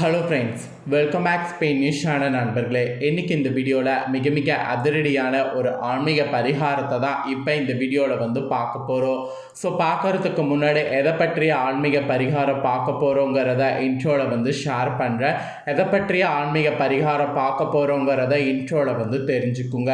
Hello friends welcome back ஸ்பெயினிஷான நண்பர்களே. இன்றைக்கி இந்த வீடியோவில் மிக மிக அதிரடியான ஒரு ஆன்மீக பரிகாரத்தை தான் இப்போ இந்த வீடியோவில் வந்து பார்க்க போகிறோம் ஸோ பார்க்கறதுக்கு முன்னாடி எதை பற்றிய ஆன்மீக பரிகாரம் பார்க்க போகிறோங்கிறத இன்ட்ரோவில் வந்து ஷேர் பண்ணுறேன் எதை பற்றிய ஆன்மீக பரிகாரம் பார்க்க போகிறோங்கிறத இன்ட்ரோவில் வந்து தெரிஞ்சுக்குங்க.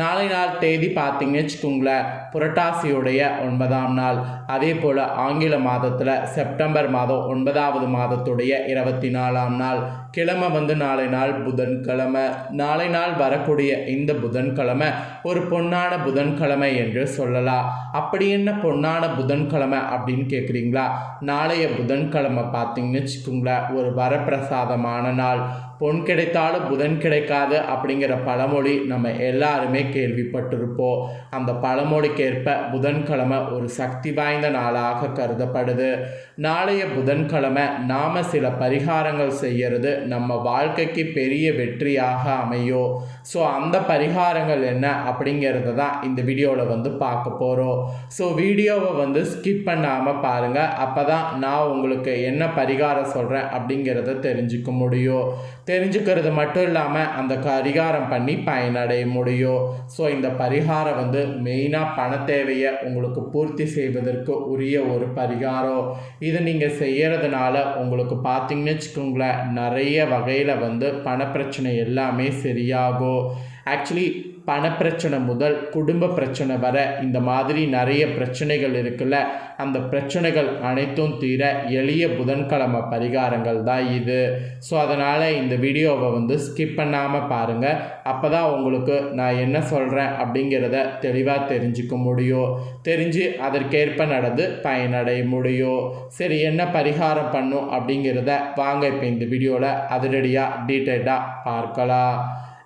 நாளை நாள் தேதி பார்த்தீங்கன்னு வச்சுக்கோங்களேன் புரட்டாசியுடைய ஒன்பதாம் நாள். அதே போல் ஆங்கில மாதத்தில் செப்டம்பர் மாதம் ஒன்பதாவது மாதத்துடைய இருபத்தி நாலாம் நாள் கிழமை வந்து நாளை நாள் புதன்கிழமை. நாளை நாள் வரக்கூடிய இந்த புதன்கிழமை ஒரு பொன்னான புதன்கிழமை என்று சொல்லலாம். அப்படி என்ன பொன்னான புதன்கிழமை அப்படின்னு கேட்குறீங்களா நாளைய புதன்கிழமை பார்த்தீங்கன்னு வச்சுக்கோங்களேன் ஒரு வரப்பிரசாதமான நாள். பொன் கிடைத்தாலும் புதன் கிடைக்காது அப்படிங்கிற பழமொழி நம்ம எல்லாருமே கேள்விப்பட்டிருப்போம். அந்த பழமொழிக்கேற்ப புதன்கிழமை ஒரு சக்தி வாய்ந்த நாளாக கருதப்படுது. நாளைய புதன்கிழமை நாம் சில பரிகாரங்கள் செய்யறது நம்ம வாழ்க்கைக்கு பெரிய வெற்றியாக அமையும் ஸோ அந்த பரிகாரங்கள் என்ன அப்படிங்கிறத தான் இந்த வீடியோவில் வந்து பார்க்க போகிறோம் ஸோ வீடியோவை வந்து ஸ்கிப் பண்ணாமல் பாருங்கள் அப்போ தான் நான் உங்களுக்கு என்ன பரிகாரம் சொல்கிறேன் அப்படிங்கிறத தெரிஞ்சுக்க முடியும். தெரிஞ்சுக்கிறது மட்டும் இல்லாமல் அந்த பரிகாரம் பண்ணி பயனடைய முடியும். ஸோ இந்த பரிகாரம் வந்து மெயினாக பண தேவையை உங்களுக்கு பூர்த்தி செய்வதற்கு உரிய ஒரு பரிகாரம். இது நீங்கள் செய்கிறதுனால உங்களுக்கு பார்த்தீங்கன்னு வச்சுக்கோங்களேன் நிறைய வகையில் வந்து பணப்பிரச்சனை எல்லாமே சரியாகும் ஆக்சுவலி பணப்பிரச்சனை முதல் குடும்ப பிரச்சனை வர இந்த மாதிரி நிறைய பிரச்சனைகள் இருக்குல்ல அந்த பிரச்சனைகள் அனைத்தும் தீர எளிய புதன்கிழமை பரிகாரங்கள் தான் இது. ஸோ அதனால் இந்த வீடியோவை வந்து ஸ்கிப் பண்ணாமல் பாருங்கள் அப்போ தான் உங்களுக்கு நான் என்ன சொல்கிறேன் அப்படிங்கிறத தெளிவாக தெரிஞ்சுக்க முடியும். தெரிஞ்சு அதற்கேற்ப நடந்து பயனடைய முடியும். சரி என்ன பரிகாரம் பண்ணும் அப்படிங்கிறத வாங்க இப்போ இந்த வீடியோவில் அதிரடியாக டீட்டெயிலாக பார்க்கலாம்.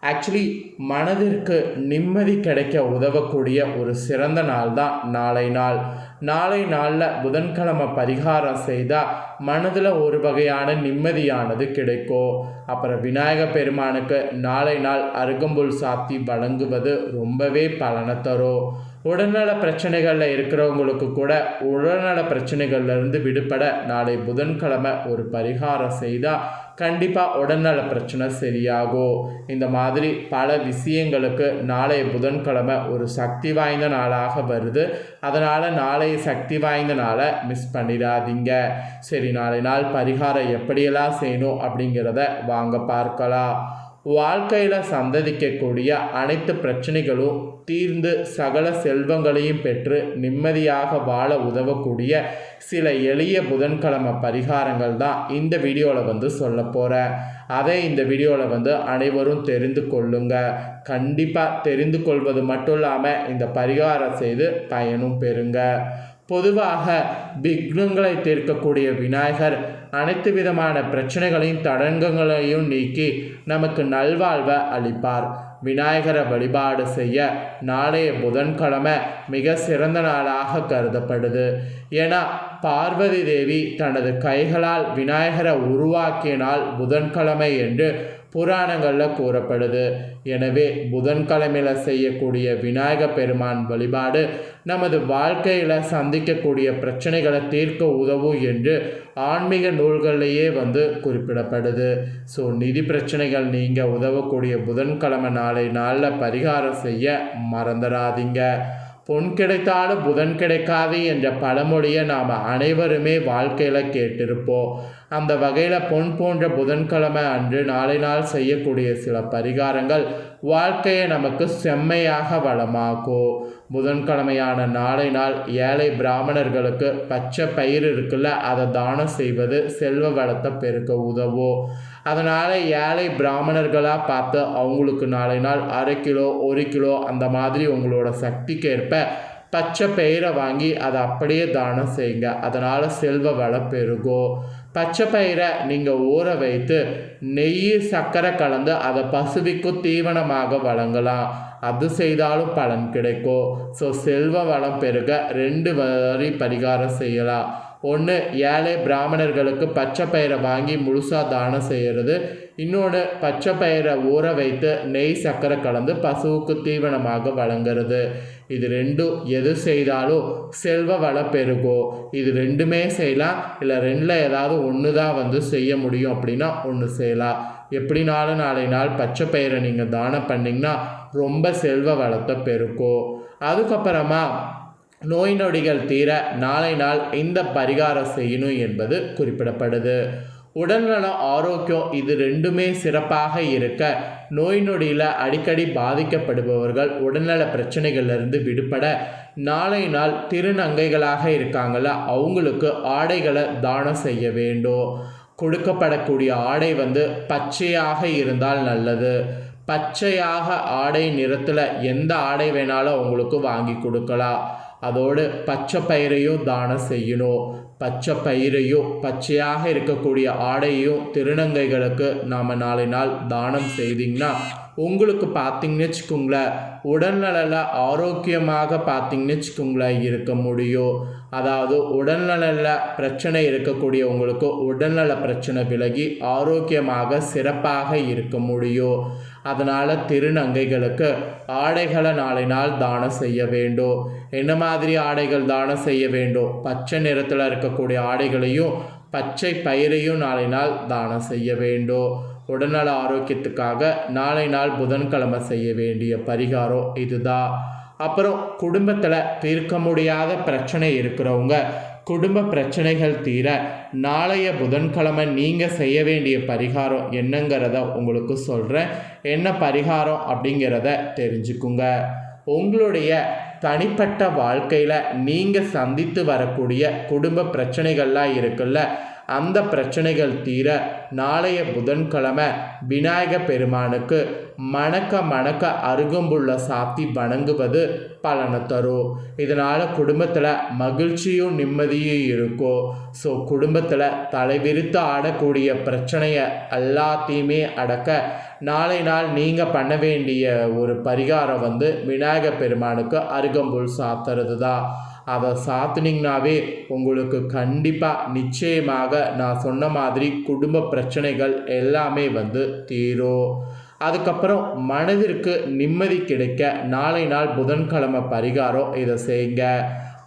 ஆக்சுவலி மனதிற்கு நிம்மதி கிடைக்க உதவக்கூடிய ஒரு சிறந்த நாள் தான் நாளை நாள். நாளை நாளில் புதன்கிழமை பரிகாரம் செய்தால் மனதில் ஒரு வகையான நிம்மதியானது கிடைக்கும். அப்புறம் விநாயக பெருமானுக்கு நாளை நாள் அருகம்புல் சாத்தி வழங்குவது ரொம்பவே பலனை தரும். உடல்நல பிரச்சனைகளில் இருக்கிறவங்களுக்கு கூட உடல்நல பிரச்சனைகள்லேருந்து விடுபட நாளை புதன்கிழமை ஒரு பரிகாரம் செய்தால் கண்டிப்பாக உடல்நல பிரச்சனை சரியாகும் இந்த மாதிரி பல விஷயங்களுக்கு நாளைய புதன்கிழமை ஒரு சக்தி வாய்ந்த நாளாக வருது. அதனால் நாளைய சக்தி வாய்ந்த நாளை மிஸ் பண்ணிடாதீங்க. சரி நாளை நாள் பரிகாரம் எப்படியெல்லாம் செய்யணும் அப்படிங்கிறத வாங்க பார்க்கலாம். வாழ்க்கையில் சந்ததிக்கக்கூடிய அனைத்து பிரச்சனைகளும் தீர்ந்து சகல செல்வங்களையும் பெற்று நிம்மதியாக வாழ உதவக்கூடிய சில எளிய புதன்கிழமை பரிகாரங்கள் தான் இந்த வீடியோவில் வந்து சொல்ல போகிறேன் அதை இந்த வீடியோவில் வந்து அனைவரும் தெரிந்து கொள்ளுங்க. கண்டிப்பாக தெரிந்து கொள்வது மட்டும் இல்லாமல் இந்த பரிகாரம் செய்து பயனும் பெறுங்க. பொதுவாக விக்னங்களை தீர்க்கக்கூடிய விநாயகர் அனைத்து விதமான பிரச்சனைகளையும் தடங்கங்களையும் நீக்கி நமக்கு நல்வாழ்வை அளிப்பார். விநாயகரை வழிபாடு செய்ய நாளைய புதன்கிழமை மிக சிறந்த நாளாக கருதப்படுது. ஏன்னா பார்வதி தேவி தனது கைகளால் விநாயகரை உருவாக்கினால் புதன்கிழமை என்று புராணங்களில் கூறப்படுது. எனவே புதன்கிழமையில் செய்யக்கூடிய விநாயக பெருமான் வழிபாடு நமது வாழ்க்கையில் சந்திக்கக்கூடிய பிரச்சனைகளை தீர்க்க உதவும் என்று ஆன்மீக நூல்களிலேயே வந்து குறிப்பிடப்படுது. ஸோ நிதி பிரச்சனைகள் நீங்கள் உதவக்கூடிய புதன்கிழமை நாளை நாளில் பரிகாரம் செய்ய மறந்துடாதீங்க. பொன் கிடைத்தாலும் புதன் கிடைக்காது என்ற பழமொழியை நாம் அனைவருமே வாழ்க்கையில் கேட்டிருப்போம் அந்த வகையில் பொன் போன்ற புதன்கிழமை அன்று நாளை நாள் செய்யக்கூடிய சில பரிகாரங்கள் வாழ்க்கையை நமக்கு செம்மையாக வளமாக்கும் புதன்கிழமையான நாளை நாள் ஏழை பிராமணர்களுக்கு பச்சை பயிர் இருக்குல்ல அதை தானம் செய்வது செல்வ வளத்தை பெருக்க உதவும் அதனால் ஏழை பிராமணர்களாக பார்த்து அவங்களுக்கு நாளை நாள் அரை கிலோ ஒரு கிலோ அந்த மாதிரி உங்களோட சக்திக்கேற்ப பச்சை பயிரை வாங்கி அதை அப்படியே தானம் செய்யுங்க. அதனால் செல்வ வளம் பெருகும் பச்சை பயிரை நீங்கள் ஊற வைத்து நெய் சர்க்கரை கலந்து அதை பசுவிக்கும் தீவனமாக வழங்கலாம். அது செய்தாலும் பலன் கிடைக்கும். ஸோ செல்வ வளம் பெருக ரெண்டு வரி பரிகாரம் செய்யலாம். ஒன்று ஏழை பிராமணர்களுக்கு பச்சை பயிரை வாங்கி முழுசாக தானம் செய்கிறது இன்னொன்று பச்சை பயிரை ஊற வைத்து நெய் சர்க்கரை கலந்து பசுவுக்கு தீவனமாக வழங்குறது. இது ரெண்டும் எது செய்தாலும் செல்வ வள பெருகும் இது ரெண்டுமே செய்யலாம். இல்லை ரெண்டில் ஏதாவது ஒன்று தான் வந்து செய்ய முடியும் அப்படின்னா ஒன்று செய்யலாம். எப்படினாலும் நாளை நாள் பச்சை பயிரை நீங்கள் தானம் பண்ணிங்கன்னா ரொம்ப செல்வ வளத்தை பெருக்கும் அதுக்கப்புறமா நோய் நொடிகள் தீர நாளை நாள் இந்த பரிகாரம் செய்யணும் என்பது குறிப்பிடப்படுது. உடல்நலம் ஆரோக்கியம் இது ரெண்டுமே சிறப்பாக இருக்க நோய் நொடியில் அடிக்கடி பாதிக்கப்படுபவர்கள் உடல்நல பிரச்சனைகள்லேருந்து விடுபட நாளை நாள் திருநங்கைகளாக இருக்காங்கள அவங்களுக்கு ஆடைகளை தானம் செய்ய வேண்டும். கொடுக்கப்படக்கூடிய ஆடை வந்து பச்சையாக இருந்தால் நல்லது. பச்சையாக ஆடை நிறத்தில் எந்த ஆடை வேணாலும் அவங்களுக்கு வாங்கி கொடுக்கலாம். அதோடு பச்சை பயிரையும் தானம் செய்யணும். பச்சை பயிரையும் பச்சையாக இருக்கக்கூடிய ஆடையும் திருநங்கைகளுக்கு நாம் நாளை நாள் தானம் செய்தீங்கன்னா உங்களுக்கு பார்த்தீங்கன்னு வச்சுக்கோங்களேன் உடல்நலில் ஆரோக்கியமாக பார்த்தீங்கன்னு வச்சுக்கோங்களேன் இருக்க முடியும். அதாவது உடல்நலில் பிரச்சனை இருக்கக்கூடிய உங்களுக்கு உடல்நல பிரச்சனை விலகி ஆரோக்கியமாக சிறப்பாக இருக்க முடியும். அதனால் திருநங்கைகளுக்கு ஆடைகளை நாளை நாள் தானம் செய்ய வேண்டும். என்ன மாதிரி ஆடைகள் தானம் செய்ய வேண்டும்? பச்சை நிறத்தில் இருக்கக்கூடிய ஆடைகளையும் பச்சை பயிரையும் நாளை நாள் தானம் செய்ய வேண்டும். உடல்நல ஆரோக்கியத்துக்காக நாளை நாள் புதன்கிழமை செய்ய வேண்டிய பரிகாரம் இதுதான். அப்புறம் குடும்பத்தில் தீர்க்க முடியாத பிரச்சனை இருக்கிறவங்க குடும்ப பிரச்சனைகள் தீர நாளைய புதன்கிழமை நீங்கள் செய்ய வேண்டிய பரிகாரம் என்னங்கிறத உங்களுக்கு சொல்கிறேன் என்ன பரிகாரம் அப்படிங்கிறத தெரிஞ்சுக்குங்க. உங்களுடைய தனிப்பட்ட வாழ்க்கையில் நீங்கள் சந்தித்து வரக்கூடிய குடும்ப பிரச்சனைகள்லாம் இருக்குல்ல அந்த பிரச்சனைகள் தீர நாளைய புதன்கிழமை விநாயக பெருமானுக்கு மணக்க மணக்க அருகம்புள்ள சாத்தி வணங்குவது பலனை தரும் இதனால் குடும்பத்தில் மகிழ்ச்சியும் நிம்மதியும் இருக்கும் ஸோ குடும்பத்தில் தலைவிரித்து ஆடக்கூடிய பிரச்சனையை எல்லாத்தையுமே அடக்க நாளை நாள் நீங்கள் பண்ண வேண்டிய ஒரு பரிகாரம் வந்து விநாயக பெருமானுக்கு அருகம்புல் சாத்துறது தான் அதை சாத்துனிங்கனாவே உங்களுக்கு கண்டிப்பாக நிச்சயமாக நான் சொன்ன மாதிரி குடும்ப பிரச்சனைகள் எல்லாமே வந்து தீரும். அதுக்கப்புறம் மனதிற்கு நிம்மதி கிடைக்க நாளை நாள் புதன்கிழமை பரிகாரம் இதை செய்யுங்க.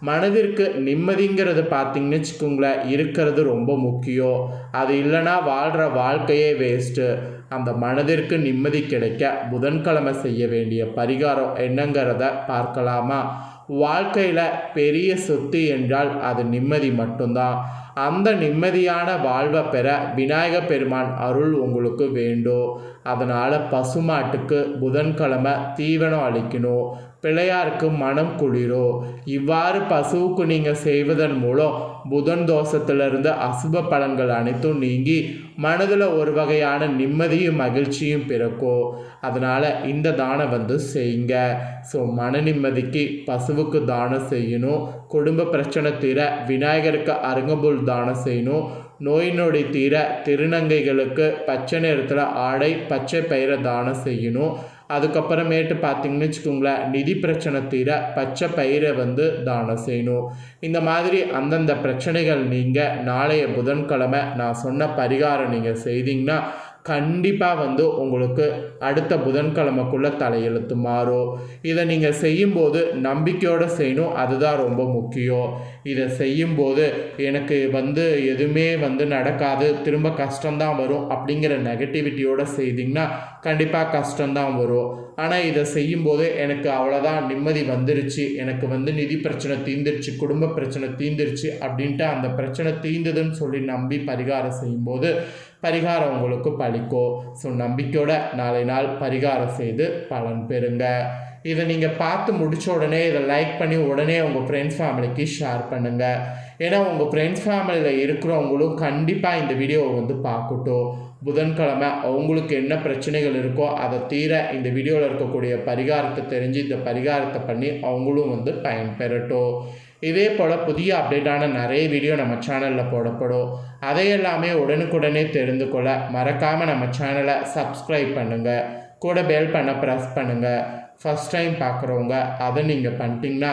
மனதிற்கு நிம்மதிங்கிறது பார்த்தீங்கன்னு வச்சுக்கோங்களேன் இருக்கிறது ரொம்ப முக்கியம். அது இல்லைன்னா வாழ்கிற வாழ்க்கையே வேஸ்ட்டு அந்த மனதிற்கு நிம்மதி கிடைக்க புதன்கிழமை செய்ய வேண்டிய பரிகாரம் என்னங்கிறத பார்க்கலாமா? வாழ்க்கையில் பெரிய சொத்து என்றால் அது நிம்மதி மட்டும்தான். அந்த நிம்மதியான வாழ்வை பெற விநாயக பெருமான் அருள் உங்களுக்கு வேண்டும். அதனால் பசுமாட்டுக்கு புதன்கிழமை தீவனம் அளிக்கணும். பிள்ளையாருக்கு மனம் குளிரும் இவ்வாறு பசுவுக்கு நீங்கள் செய்வதன் மூலம் புதன் தோஷத்திலிருந்து அசுப பலன்கள் அனைத்தும் நீங்கி மனதில் ஒரு வகையான நிம்மதியும் மகிழ்ச்சியும் பிறக்கும் அதனால் இந்த தானம் வந்து செய்யுங்க. ஸோ மன நிம்மதிக்கு பசுவுக்கு தானம் செய்யணும். குடும்ப பிரச்சனை தீர விநாயகருக்கு அருங்கம்புல் தானம் செய்யணும். நோய் நொடி தீர திருநங்கைகளுக்கு பச்சை நிறத்தில் ஆடை பச்சை பயிரை தானம் செய்யணும். அதுக்கப்புறமேட்டு பார்த்தீங்கன்னு வச்சுக்கோங்களேன் நிதி பிரச்சனை தீர பச்சை பயிரை வந்து தானம் செய்யணும். இந்த மாதிரி அந்தந்த பிரச்சனைகள் நீங்கள் நாளைய புதன்கிழமை நான் சொன்ன பரிகாரம் நீங்கள் செய்தீங்கன்னா கண்டிப்பாக வந்து உங்களுக்கு அடுத்த புதன்கிழமைக்குள்ளே தலையெழுத்து மாறும். இதை நீங்கள் செய்யும்போது நம்பிக்கையோடு செய்யணும். அதுதான் ரொம்ப முக்கியம். இதை செய்யும்போது எனக்கு வந்து எதுவுமே வந்து நடக்காது. திரும்ப கஷ்டம்தான் வரும் அப்படிங்கிற நெகட்டிவிட்டியோடு செய்திங்கன்னா கண்டிப்பாக கஷ்டம்தான் வரும். ஆனால் இதை செய்யும்போது எனக்கு அவ்வளோதான் நிம்மதி வந்துருச்சு. எனக்கு வந்து நிதி பிரச்சனை தீந்துருச்சு குடும்ப பிரச்சனை தீந்துருச்சு அப்படின்ட்டு அந்த பிரச்சனை தீந்ததுன்னு சொல்லி நம்பி பரிகாரம் செய்யும்போது பரிகாரம் உங்களுக்கு பழிக்கும் ஸோ நம்பிக்கையோட நாளை நாள் பரிகாரம் செய்து பலன் பெறுங்க. இதை நீங்கள் பார்த்து முடித்த உடனே இதை லைக் பண்ணி உடனே உங்கள் ஃப்ரெண்ட்ஸ் ஃபேமிலிக்கு ஷேர் பண்ணுங்கள் ஏன்னா உங்கள் ஃப்ரெண்ட்ஸ் ஃபேமிலியில் இருக்கிறவங்களும் கண்டிப்பாக இந்த வீடியோவை வந்து பார்க்கட்டும். புதன்கிழமை அவங்களுக்கு என்ன பிரச்சனைகள் இருக்கோ அதை தீர இந்த வீடியோவில் இருக்கக்கூடிய பரிகாரத்தை தெரிஞ்சு இந்த பரிகாரத்தை பண்ணி அவங்களும் வந்து பயன்பெறட்டும் இதே போல் புதிய அப்டேட்டான நிறைய வீடியோ நம்ம சேனலில் போடப்படும். அதையெல்லாமே உடனுக்குடனே தெரிந்து கொள்ள மறக்காமல் நம்ம சேனலை சப்ஸ்கிரைப் பண்ணுங்கள் கூட பெல் பண்ண ப்ரெஸ் பண்ணுங்கள் ஃபஸ்ட் டைம் பார்க்குறவங்க அதை நீங்கள் பண்ணிட்டீங்கன்னா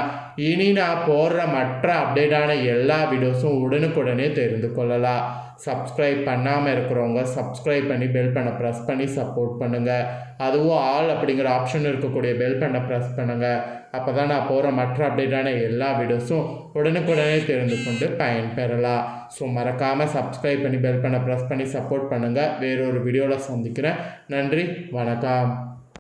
இனி நான் போடுற மற்ற அப்டேட்டான எல்லா வீடியோஸும் உடனுக்குடனே தெரிந்து கொள்ளலாம். சப்ஸ்கிரைப் பண்ணாமல் இருக்கிறவங்க சப்ஸ்கிரைப் பண்ணி பெல் பண்ண ப்ரெஸ் பண்ணி சப்போர்ட் பண்ணுங்கள் அதுவும் ஆல் அப்படிங்கிற ஆப்ஷன் இருக்கக்கூடிய பெல் பண்ண ப்ரெஸ் பண்ணுங்கள் அப்போ தான் நான் போகிற மற்ற அப்டேட்டான எல்லா வீடியோஸும் உடனுக்குடனே தெரிந்து கொண்டு பயன்பெறலாம். ஸோ மறக்காமல் சப்ஸ்கிரைப் பண்ணி பெல் பண்ண ப்ரெஸ் பண்ணி சப்போர்ட் பண்ணுங்கள் வேறொரு வீடியோவில் சந்திக்கிறேன். நன்றி வணக்கம்.